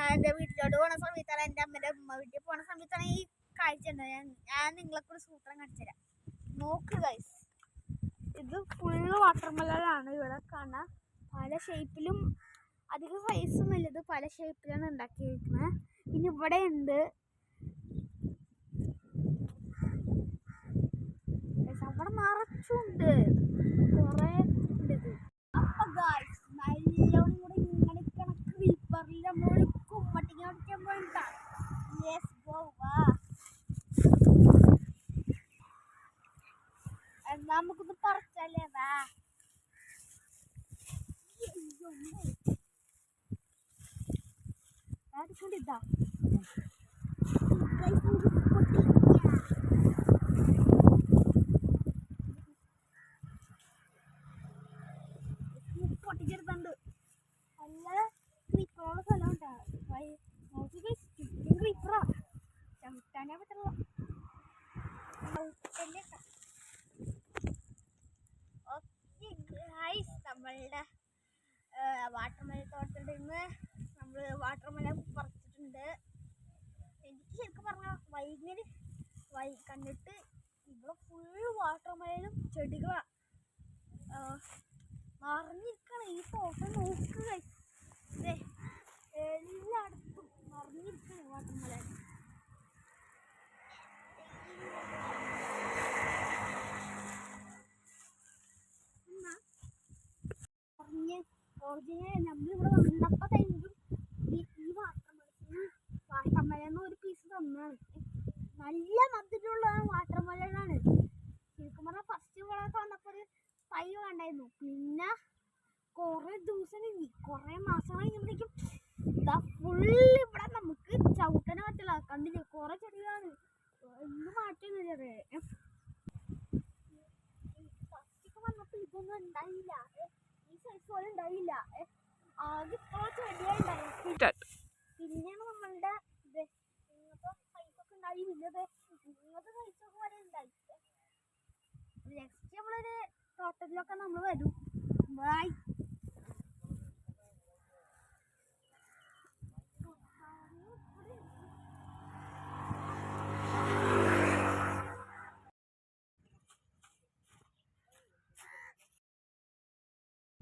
ഞാൻ എന്റെ വീട്ടിലോട്ട് പോണ സമയത്താണ് എന്റെ അമ്മയുടെ ഉമ്മ വീട്ടിൽ പോണ സമയത്താണ് ഈ കാഴ്ച ഉണ്ടായത്. ഞാൻ ഞാൻ നിങ്ങളൊക്കെ ഒരു സൂത്രം കാണിച്ചു തരാം. നോക്ക് ഗൈസ് ഇത് ഫുള്ള് വാട്ടർമെലാണ് ഇവിടെ കാണാൻ പല ഷേപ്പിലും അധികം സൈസും ഇല്ലത് പല ഷേപ്പിലാണ് ഉണ്ടാക്കിയിരിക്കുന്നത്. പിന്നെ ഇവിടെ ഉണ്ട് നമുക്കൊന്ന് പറിച്ചല്ലേ വാ. കൊണ്ടിട്ടാ പൊട്ടിച്ചെടുത്തുണ്ട്. നല്ല നമ്മളുടെ വാട്ടർമെലൻ തോട്ടത്തിൽ നിന്ന് നമ്മൾ വാട്ടർമെലൻ പറിച്ചിട്ടുണ്ട്. എനിക്ക് ശരിക്കും പറഞ്ഞാൽ വൈകുന്നേരം വൈ കണ്ടിട്ട് ഇവിടെ ഫുൾ വാട്ടർമെലനും ചെടികളാണ് നിറഞ്ഞിരിക്കണം. ഈ ഫോട്ടോ നോക്കുക എല്ലായിടത്തും നിറഞ്ഞിരിക്കണം വാട്ടർമെലൻ ഒറിജിനൽ നമ്മളിവിടെ വന്നപ്പോൾ തന്നതും ഈ ഈ വാട്ടർ വാട്ടർമെലന്ന് ഒരു പീസ് തന്നാണ്. നല്ല മധുരമുള്ള വാട്ടർമെലനാണ് ശരിക്കും പറഞ്ഞാൽ ഫസ്റ്റ് ഇവിടെ വന്നപ്പോൾ ഒരു തൈ വേണ്ടായിരുന്നു. പിന്നെ കുറേ ദിവസം കഴിഞ്ഞ് കുറേ മാസം കഴിഞ്ഞപ്പോഴേക്കും ഇതാ ഫുള്ള് ഇവിടെ നമുക്ക് ചവിട്ടനെ പറ്റില്ല കണ്ടില്ലേ? കുറേ ചെടികളാണ്. ഒന്നും മാറ്റൊന്നുമില്ല ഫസ്റ്റൊക്കെ വന്നപ്പോൾ ഇതൊന്നും ഉണ്ടായില്ല. സൈസ് പോലെ ഉണ്ടായില്ല. ആകെ ഇപ്പോൾ ചെടികളുണ്ടായി പിന്നെ നമ്മളുടെ സൈസൊക്കെ ഉണ്ടായി. പിന്നെ ഇങ്ങനത്തെ സൈസൊക്കെ വരെ ഉണ്ടായി. നെക്സ്റ്റ് നമ്മളൊരു തോട്ടത്തിലൊക്കെ നമ്മൾ വരും. ബൈ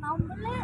அவங்களே